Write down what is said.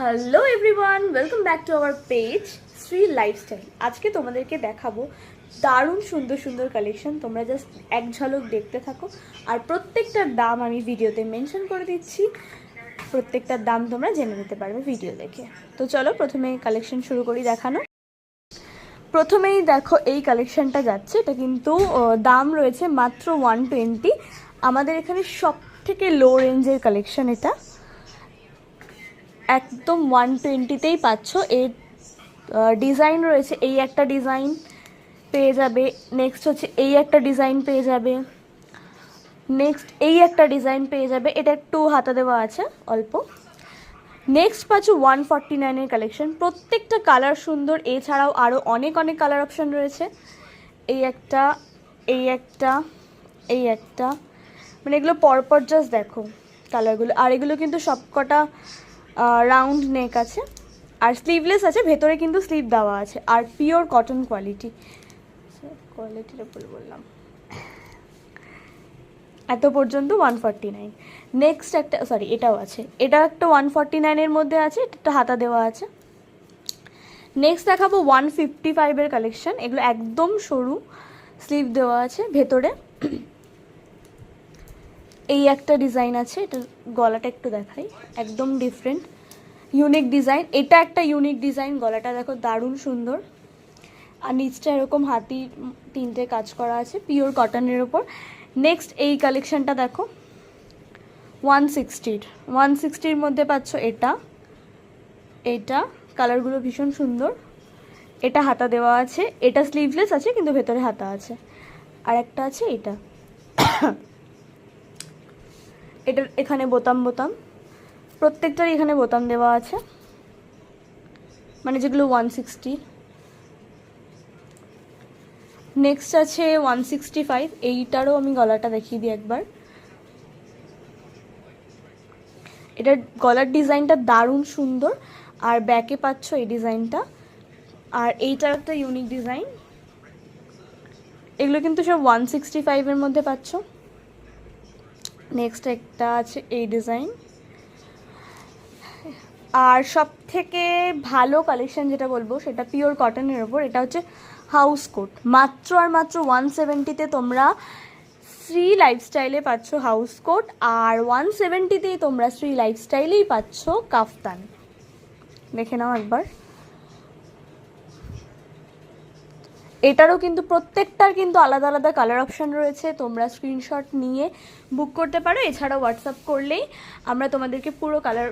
Hello everyone welcome back to our page Shri Lifestyle আজকে তোমাদেরকে দেখাবো দারুণ সুন্দর সুন্দর কালেকশন তোমরা জাস্ট এক ঝলক দেখতে থাকো। আর প্রত্যেকটার দাম আমি ভিডিওতে মেনশন করে দিচ্ছি। প্রত্যেকটার দাম তোমরা জেনে নিতে পারবে ভিডিও দেখে। তো চলো প্রথমে কালেকশন শুরু করি দেখানো। প্রথমেই দেখো, এই কালেকশনটা যাচ্ছে। এটা কিন্তু দাম রয়েছে মাত্র ওয়ান টোয়েন্টি আমাদের এখানে সব থেকে লো রেঞ্জের কালেকশন এটা। একদম ওয়ান টোয়েন্টিতেই পাচ্ছ। এর ডিজাইন রয়েছে, এই একটা ডিজাইন পেয়ে যাবে। নেক্সট হচ্ছে, এই একটা ডিজাইন পেয়ে যাবে। নেক্সট এই একটা ডিজাইন পেয়ে যাবে। এটা একটু হাতা দেওয়া আছে, অল্প। নেক্সট পাচ্ছ ওয়ান ফর্টি নাইনের কালেকশন প্রত্যেকটা কালার সুন্দর, এছাড়াও আরও অনেক অনেক কালার অপশান রয়েছে। এই একটা এই একটা এই একটা। মানে এগুলো পরপর জাস্ট দেখো কালারগুলো আর এগুলো কিন্তু সবকটা রাউন্ড নেক আছে। আর স্লিভলেস আছে ভেতরে কিন্তু স্লিভ দেওয়া আছে। আর পিওর কটন কোয়ালিটি কোয়ালিটির উপর বললাম। এত পর্যন্ত ওয়ান ফর্টি নাইন নেক্সট একটা সরি এটাও আছে। এটা একটা ওয়ান ফর্টি নাইনের মধ্যে আছে এটা একটা হাতা দেওয়া আছে। নেক্সট দেখাবো ওয়ান ফিফটি ফাইভের কালেকশান এগুলো একদম সরু স্লিভ দেওয়া আছে ভেতরে। এই একটা ডিজাইন আছে, এটা গলাটা একটু দেখাই, একদম ডিফারেন্ট ইউনিক ডিজাইন এটা একটা ইউনিক ডিজাইন গলাটা দেখো দারুণ সুন্দর। আর নিচটা এরকম হাতি তিনটে কাজ করা আছে পিওর কটনের ওপর নেক্সট এই কালেকশানটা দেখো ওয়ান সিক্সটির ওয়ান সিক্সটির মধ্যে পাচ্ছ এটা। এটা কালারগুলো ভীষণ সুন্দর। এটা হাতা দেওয়া আছে, এটা স্লিভলেস আছে, কিন্তু ভেতরে হাতা আছে। আর একটা আছে এটা। এটার এখানে বোতাম বোতাম। প্রত্যেকটার এখানে বোতাম দেওয়া আছে। মানে যেগুলো ওয়ান সিক্সটি নেক্সট আছে ওয়ান সিক্সটি ফাইভ এইটারও আমি গলাটা দেখিয়ে দিই একবার। এটার গলার ডিজাইনটা দারুণ সুন্দর। আর ব্যাকে পাচ্ছ এই ডিজাইনটা। আর এইটার একটা ইউনিক ডিজাইন এগুলো কিন্তু সব ওয়ান সিক্সটি ফাইভের মধ্যে পাচ্ছ। নেক্সট একটা আছে এই ডিজাইন আর সব থেকে ভালো কালেকশন যেটা বলব, সেটা পিওর কটনের ওপর, এটা হচ্ছে হাউস কোট মাত্র আর মাত্র ওয়ান সেভেন্টিতে তোমরা শ্রী লাইফস্টাইলে পাচ্ছ হাউস কোট আর ওয়ান সেভেন্টিতেই তোমরা শ্রী লাইফস্টাইলেই পাচ্ছ কাফতান। দেখে নাও একবার। এটারও কিন্তু প্রত্যেকটার কিন্তু আলাদা আলাদা কালার অপশান রয়েছে, তোমরা স্ক্রিনশট নিয়ে বুক করতে পারো। এছাড়াও হোয়াটসঅ্যাপ করলেই আমরা তোমাদেরকে পুরো কালার